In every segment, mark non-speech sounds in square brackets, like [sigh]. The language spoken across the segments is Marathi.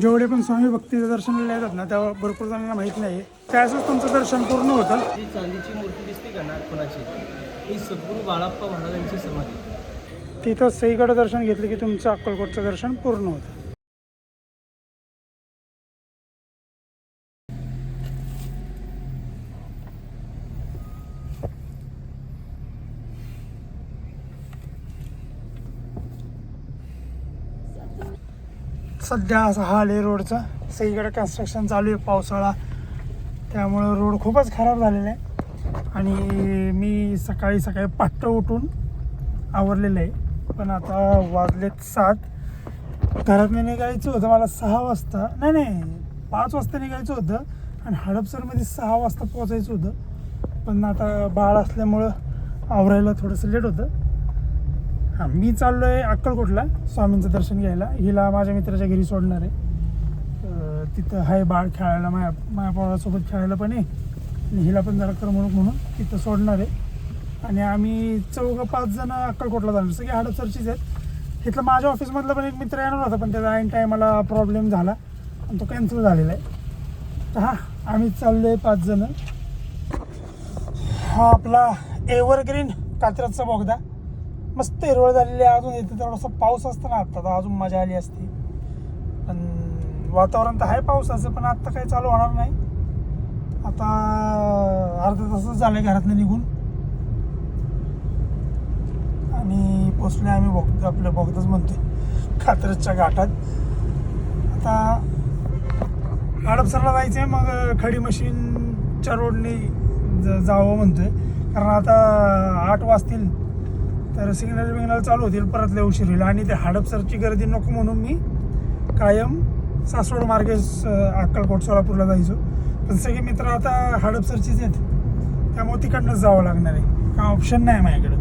जेवढे पण स्वामी भक्तीचं दर्शनाला येतात ना तेव्हा भरपूर जणांना माहीत नाही. त्यावेळेस तुमचं दर्शन पूर्ण होतं. चांदीची मूर्ती दिसते का नागपणाची ही सद्गुरू बाळाप्पा महाराजांची समाधी. तिथं सईकडे दर्शन घेतलं की तुमचं अक्कलकोटचं दर्शन पूर्ण होतं. सध्या असा हाल आहे रोडचा. सगळीकडे कन्स्ट्रक्शन चालू आहे पावसाळा. त्यामुळं रोड खूपच खराब झालेला आहे. आणि मी सकाळी सकाळी पाट्ट उठून आवरलेलं आहे. पण आता वाजलेत सात. घरात निघायचं होतं मला सहा वाजता. नाही नाही पाच वाजता निघायचं होतं. आणि हडपसरमध्ये सहा वाजता पोचायचं होतं. पण आता बाळ असल्यामुळं आवरायला थोडंसं लेट होतं. हां मी चाललो आहे अक्कलकोटला स्वामींचं दर्शन घ्यायला. हिला माझ्या मित्राच्या घरी सोडणार आहे. तिथं आहे बाळ खेळायला माया माया पोरासोबत खेळायला पण आहे. आणि हिला पण जरा करमणूक म्हणून तिथं सोडणार आहे. आणि आम्ही चौघं पाच जण अक्कलकोटला जाणार. सगळे हडपसरचीच आहेत. इथलं माझ्या ऑफिसमधला पण एक मित्र येणार होता पण त्याचा ऐन टायमाला प्रॉब्लेम झाला. आणि तो कॅन्सल झालेला आहे. तर हां आम्ही चाललो आहे पाच जण. हा आपला एव्हरग्रीन कात्रजचा बोगदा. मस्त हिरवळ झालेली आहे अजून इथे थोडासा पाऊस असतं ना आत्ता तर अजून मजा आली असती. पण वातावरण तर आहे पावसाचं पण आत्ता काही चालू होणार नाही. आता अर्धा तासच झालं घरातनं निघून. आणि पोचले आम्ही बोग आपलं बोगदच म्हणतोय कात्रजच्या घाटात. आता हडपसरला जायचं आहे मग खडी मशीनच्या रोडने जावं म्हणतोय. कारण आता आठ वाजतील. तर सिग्नल बिग्नल चालू होतील परतल्या लय उशीर होईल आणि ते हडपसरची गर्दी नको म्हणून मी कायम सासवड मार्गे अक्कलकोट सोलापूरला जायचो. पण सगळे मित्र आता हडपसरचीच आहेत. त्यामुळे तिकडनंच जावं लागणार आहे. का ऑप्शन नाही माझ्याकडं.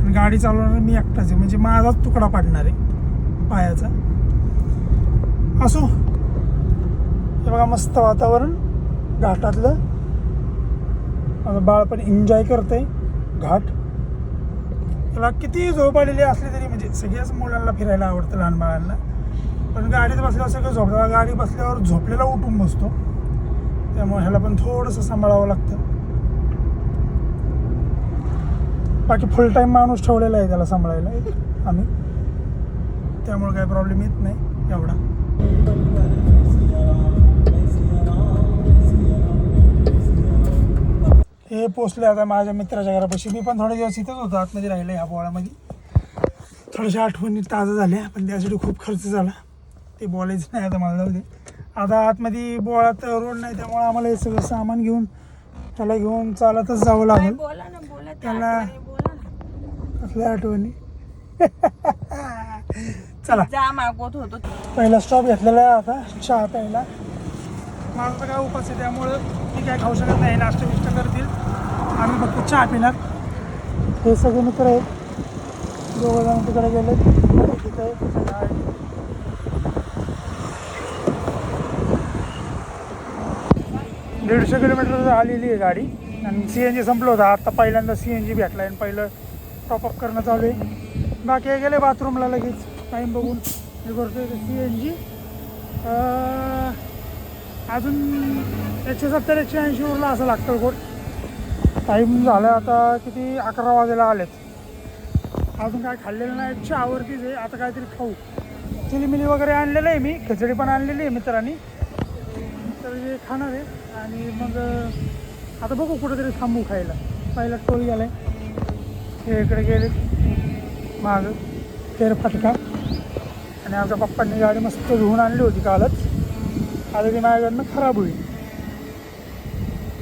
आणि गाडी चालवणार मी एकटाच आहे. म्हणजे माझाच तुकडा पाडणार आहे. पायाचा. असो. हे बघा मस्त वातावरण. घाटातलं. माझं बाळ पण एन्जॉय करतंय. घाट. त्याला किती झोप आलेली असली तरी म्हणजे सगळ्याच मुलांना फिरायला आवडतं लहान बाळांना. पण गाडीत बसल्यावर सगळं झोपलं. गाडी बसल्यावर झोपलेला उठून बसतो. त्यामुळे ह्याला पण थोडंसं सांभाळावं लागतं. बाकी फुल टाईम माणूस ठेवलेला आहे त्याला सांभाळायला. आम्ही. त्यामुळे काही प्रॉब्लेम येत नाही एवढा. पोचले आता माझ्या मित्राच्या घरापाशी. मी पण थोडे दिवस इथंच होतो आतमध्ये राहिलं ह्या पोळामध्ये थोड्याशा आठवणी ताज्या झाल्या पण त्यासाठी खूप खर्च झाला. ते बोलायचं नाही आता मला जाऊ दे. आता आतमध्ये बोळात रोड नाही त्यामुळे आम्हाला हे सगळं सामान घेऊन त्याला घेऊन चालतच जावं लागेल. बोला ना बोला त्या त्याला- कसल्या आठवणी? [laughs] चला. मागवत होतो. पहिला स्टॉप घेतलेला आहे आता चहा प्यायला. माझं काय उपास आहे. त्यामुळं मी काय खाऊ शकत नाही. नाश्ता बिष्ट करतील. आम्ही फक्त चहा पिणार. हे सगळे मित्र आहेत. दोघं जण तिकडे गेले. तिथे. दीडशे किलोमीटर आलेली आहे गाडी. आणि सी एन जी संपलं होतं. आता पहिल्यांदा सी एन जी भेटला आणि पहिलं टॉपअप करणं चालू आहे. बाकी हे गेले बाथरूमला लगेच. टाईम बघून हे करतोय. सी एन जी अजून एकशे सत्तर एकशे ऐंशी उरला असं लागतं गोड टाईम झाला आता किती? अकरा वाजायला आलेत. अजून काय खाल्लेलं नाही चहावरतीच आहे. आता काहीतरी खाऊ. चिलीमिली वगैरे आणलेलं आहे मी खिचडी पण आणलेली आहे मित्रांनी. तर हे खाणार आहे. आणि मग आता बघू कुठेतरी थांबू खायला. पहिला टोल गेला आहे हे इकडे गेले. माग. तेर फटका आणि आमच्या पप्पांनी गाडी मस्त धुवून आणली होती कालच. आता ती माझ्याकडनं खराब होईल.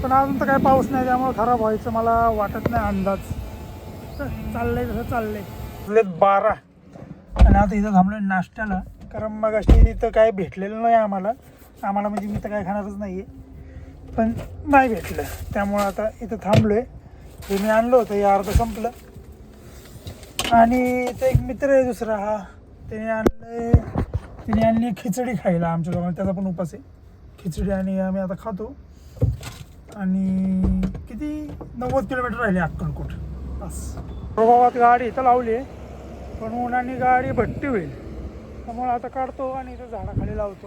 पण अजून तर काय पाऊस नाही त्यामुळे खराब व्हायचं मला वाटत नाही अंदाज. चाललंय तसं चाललंय. बारा. आणि आता इथं थांबलोय नाश्त्याला. कारण मग अशी इथं काय भेटलेलं नाही आम्हाला. आम्हाला म्हणजे मी तर काय खाणारच नाही आहे पण नाही भेटलं. त्यामुळं आता इथं थांबलोय. हे मी आणलं होतं हे अर्ध संपलं. आणि इथं एक मित्र आहे दुसरा हा. त्याने आणलंय त्याने आणली खिचडी खायला आमच्या दोघांना. त्याचा पण उपास आहे. खिचडी आणि आम्ही आता खातो. आणि किती? नव्वद किलोमीटर राहिले अक्कलकोट. बस. प्रभावात गाडी इथं लावली आहे. पण उन्हाने गाडी भट्टी होईल. त्यामुळे आता काढतो आणि इथं झाडाखाली लावतो.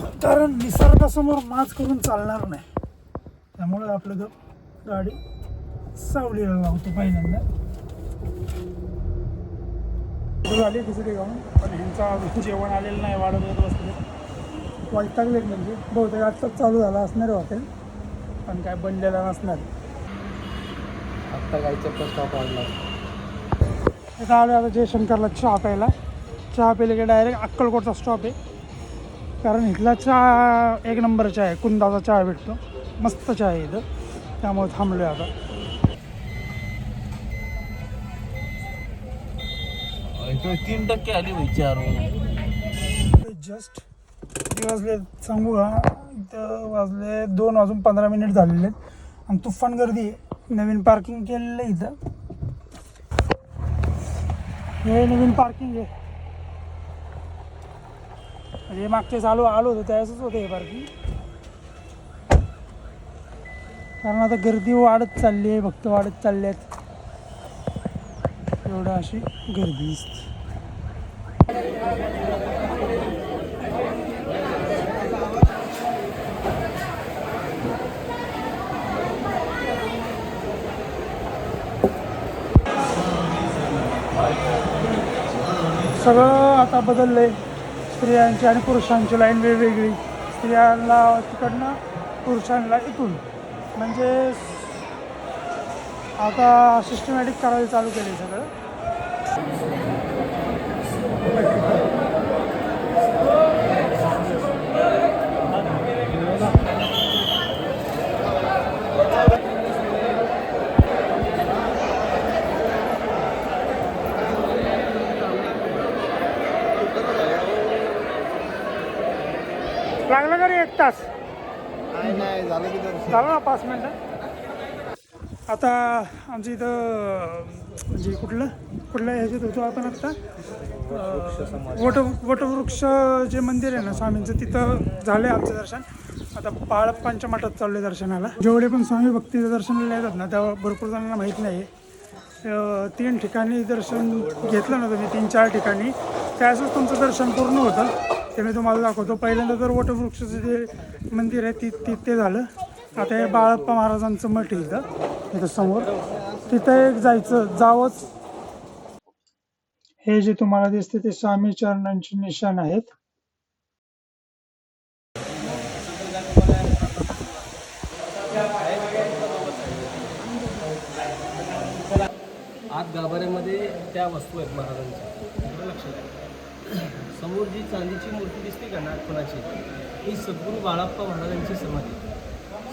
कारण निसर्गासमोर माज करून चालणार नाही. त्यामुळे आपलं ग- गाडी सावलीला लावतो पहिल्यांदा. झाली खिचडी खाऊन पण ह्यांचा जेवण आलेलं नाही वाढत होत बसले वैतागलेत म्हणजे. बहुतेक आत्ताच चालू झाला असणार हॉटेल. पण काय बनलेलं नसणार. आत्ता गाईचा पण स्टॉप वाढला. आता आलो आता जयशंकरला चहा प्यायला. चहा प्यायला की डायरेक्ट अक्कलकोटचा स्टॉप आहे. कारण इथला चहा एक नंबर चहा आहे. कुंदाचा चहा भेटतो. मस्त चहा आहे इथं. त्यामुळे थांबलो आता. तीन टक्के आली चार जस्ट किती वाजले सांगू का इथं वाजले दोन वाजून पंधरा मिनिट झालेले आहेत. आणि तुफान गर्दी आहे. नवीन पार्किंग केलेलं आहे इथं. हे नवीन पार्किंग आहे. म्हणजे मागच्या चालू आलो होतो त्यावेळेसच होतं हे पार्किंग कारण आता गर्दी वाढत चालली आहे भक्त वाढत चालले आहेत. एवढं अशी गर्दी दिसते. सगळं आता बदललं आहे स्त्रियांची आणि पुरुषांची लाईन वेगवेगळी. स्त्रियांना तिकडनं पुरुषांना इथून. म्हणजे आता सिस्टमॅटिक करायला चालू केली सगळं लागलं का रे एक तास. नाही झालं ना पाच मिनटं? आता आमच्या इथं म्हणजे कुठलं कुठल्या ह्याच्यात होतो आपण आता? वट वटवृक्ष जे मंदिर आहे ना स्वामींचं तिथं झालं आहे आमचं दर्शन. आता बाळप्पांच्या मठात चाललं आहे दर्शनाला. जेवढे पण स्वामी भक्तीचं दर्शनाला येतात ना त्या भरपूर जणांना माहीत नाही. अं, तीन ठिकाणी दर्शन घेतलं ना तुम्ही तीन चार ठिकाणी त्यावेळेसच तुमचं दर्शन पूर्ण होतं. ते मी तुम्हाला दाखवतो. पहिल्यांदा तर वटवृक्षाचं जे मंदिर आहे ती ती ते झालं. आता हे बाळप्पा महाराजांचं मठ आहे इथं. इथं समोर. तिथं एक जायचं जावंच. हे जे तुम्हाला दिसते ते स्वामी चरणांचे निशाण आहेत. आत गाभाऱ्यामध्ये त्या वस्तू आहेत महाराजांच्या. लक्षात समोर जी चांदीची मूर्ती दिसते का नागपणाची ही सद्गुरू बाळाप्पा महाराजांची समाधी.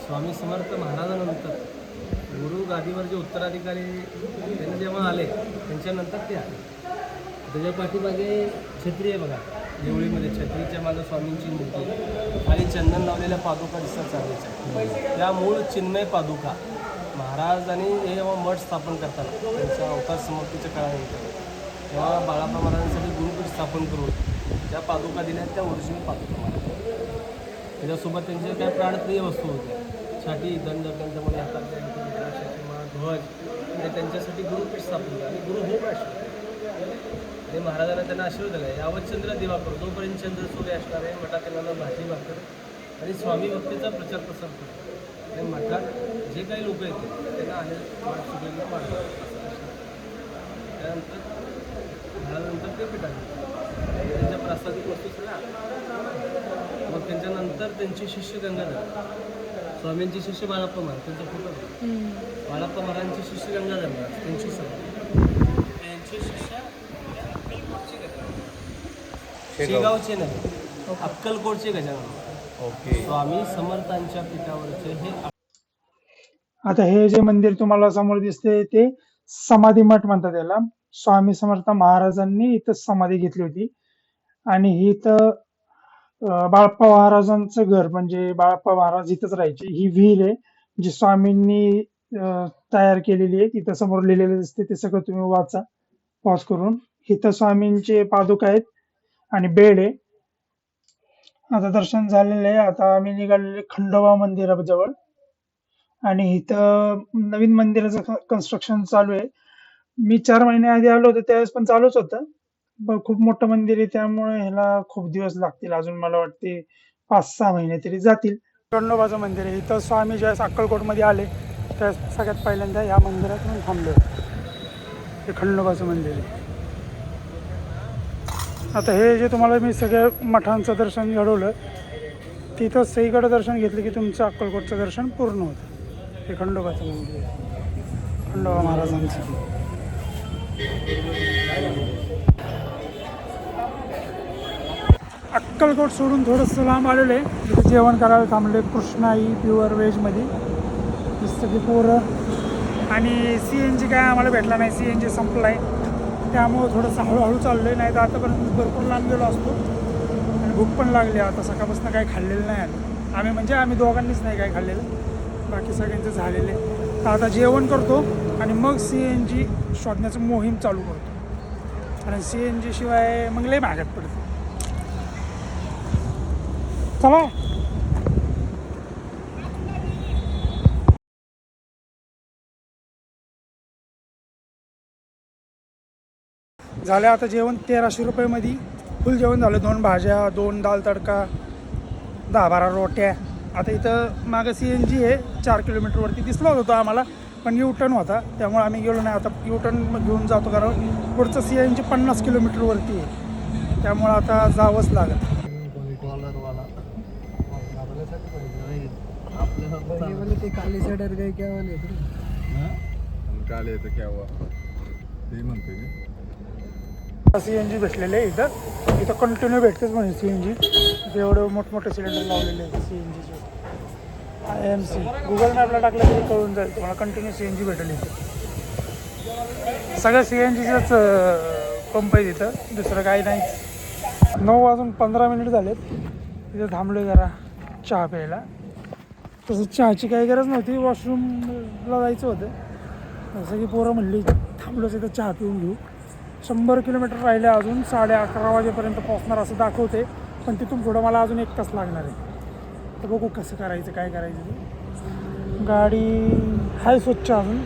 स्वामी समर्थ महाराजानंतर गुरु गादीवर जे उत्तराधिकारी त्यांनी जेव्हा आले त्यांच्यानंतर ते आले. त्याच्या पाठीमागे छत्री आहे बघा. देवळीमध्ये छत्रीच्या माझ्या स्वामींची मूर्ती आणि चंदन लावलेल्या पादुका दिसतात चांदीच्या. त्या मूळ चिन्मय पादुका. महाराजांनी हे जेव्हा मठ स्थापन करताना त्यांच्या अवतार समाप्तीच्या काळानंतर. तेव्हा बाळाप्पा महाराजांसाठी गुरुपीठ स्थापन करून त्या पादुका दिल्या त्या ओरिजिनल पादुका त्याच्यासोबत त्यांचे काही प्राणप्रिय वस्तू होत्या. छाटी दंड त्यांच्यामध्ये हातात ध्वज ते त्यांच्यासाठी गुरुपीठ स्थापन केलं. आणि गुरु होम राष्ट्र आणि महाराजांना त्यांना आशीर्वाद दिला. यावत चंद्र दिवाकर जोपर्यंत चंद्र सूर्य असणार आहे मठात त्यांना भाजी भाकर आणि स्वामी भक्तीचा प्रचार प्रसार करतो आणि मठात जे काही लोक येतील त्यांना आहे सुगंध मानतात त्यानंतर महाराजांनंतर ते पिठाने त्यांच्या प्रास्ताविक वस्तू सगळ्या मग त्यांच्यानंतर त्यांचे शिष्य गंगाधर स्वामींचे शिष्य बाळाप्पा महाराज त्यांचा फोटो. बाळाप्पा महाराजांचे शिष्य गंगाधर महाराज त्यांची सभा त्यांचे शिष्य शेगावचे नाही अक्कलकोटचे गजानन ओके. स्वामी समर्थांच्या पीठावरचे हे आता हे जे मंदिर तुम्हाला समोर दिसते ते समाधी मठ म्हणतात त्याला स्वामी समर्थ महाराजांनी इथं समाधी घेतली होती. आणि ही इथं बाळप्पा महाराजांचं घर म्हणजे बाळप्पा महाराज इथंच राहायचे. ही विहीर आहे जी स्वामींनी तयार केलेली आहे. तिथं समोर लिहिलेलं दिसते ते सगळं तुम्ही वाचा पॉज करून. इथं स्वामींचे पादुका आहेत आणि बेड आहे. आता दर्शन झालेलं आहे. आता आम्ही निघालेले खंडोबा मंदिराजवळ. आणि इथं नवीन मंदिराचं कन्स्ट्रक्शन चालू आहे. मी चार महिने आधी आलो होतो त्यावेळेस पण चालूच होतं. ब खूप मोठं मंदिर आहे त्यामुळे ह्याला खूप दिवस लागतील. अजून मला वाटते पाच सहा महिने तरी जातील. खंडोबाचं मंदिर आहे. इथं स्वामी ज्यावेळेस अक्कलकोटमध्ये आले. त्या सगळ्यात पहिल्यांदा या मंदिरात येऊन थांबलो. हे खंडोबाचं मंदिर आहे. आता हे जे तुम्हाला मी सगळ्या मठांचं दर्शन घडवलं तिथं सईकडं दर्शन घेतलं की तुमचं अक्कलकोटचं दर्शन पूर्ण होतं. हे खंडोबाचं मंदिर आहे. खंडोबा महाराजांचं. अक्कलकोट सोडून थोडंसं लांब आलेलं आहे. इथे जेवण करायला थांबले कृष्णाई प्युअर व्हेजमध्ये की पोरं. आणि सी एन जी काय आम्हाला भेटला नाही. सी एन जी संपला आहे त्यामुळं थोडंसं हळूहळू चाललं आहे नाही तर आतापर्यंत भरपूर लांब गेलो असतो. आणि भूक पण लागली. आता सकाळपासून काही खाल्लेलं नाही आम्ही. आम्ही म्हणजे आम्ही दोघांनीच नाही काही खाल्लेलं. बाकी सगळ्यांचं झालेलं आहे. तर आता जेवण करतो. आणि मग सी एन जी शोधण्याचं मोहीम चालू करतो. कारण सी एन जी शिवाय मग लय महागात पडते. चला झालं आता जेवण तेराशे रुपयेमध्ये. फुल जेवण झालं. दोन भाज्या दोन दाल तडका दहा बारा रोट्या. आता इथं मागं सी एन जी आहे चार किलोमीटरवरती दिसला होता आम्हाला. पण यू टर्न होता. त्यामुळे आम्ही गेलो नाही. आता यू टर्न घेऊन जातो कारण पुढचं सी एन जी पन्नास किलोमीटरवरती आहे. त्यामुळं आता जावंच लागत ते काली साईडर काही काय वाले काले तर क्या हुआ ते म्हणतोय मी सी एन जी भेटलेले आहे इथं. इथं कंटिन्यू भेटतेच म्हणजे सी एन जी एवढे मोठमोठे सिलेंडर लावलेले आहेत सी एन जीचे आय एम सी. गुगल मॅपला टाकलं तरी कळून जाईल. तुम्हाला कंटिन्यू सी एन जी भेटेल इथे. सगळं सी एन जीचंच पंप आहे तिथं. दुसरं काही नाही. नऊ वाजून पंधरा मिनिट झालेत. तिथं थांबलो जरा चहा प्यायला. तसं चहाची काही गरज नव्हती. वॉशरूमला जायचं होतं. जसं की पोरं म्हणली थांबलोच इथं चहा पिऊन घेऊ. शंभर किलोमीटर राहिले अजून. साडे अकरा वाजेपर्यंत पोहोचणार असं दाखवते. पण तिथून पुढं मला अजून एक तास लागणार आहे. तर बघू कसं करायचं काय करायचं ते. गाडी आहे स्वच्छ अजून.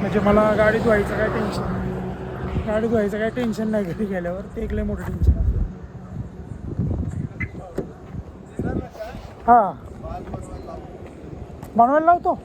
म्हणजे मला गाडी धुवायचं काय टेन्शन नाही. गाडी धुवायचं काय टेन्शन नाही घरी गेल्यावर. ते एक लय मोठं टेन्शन हां. बनवायला लावतो.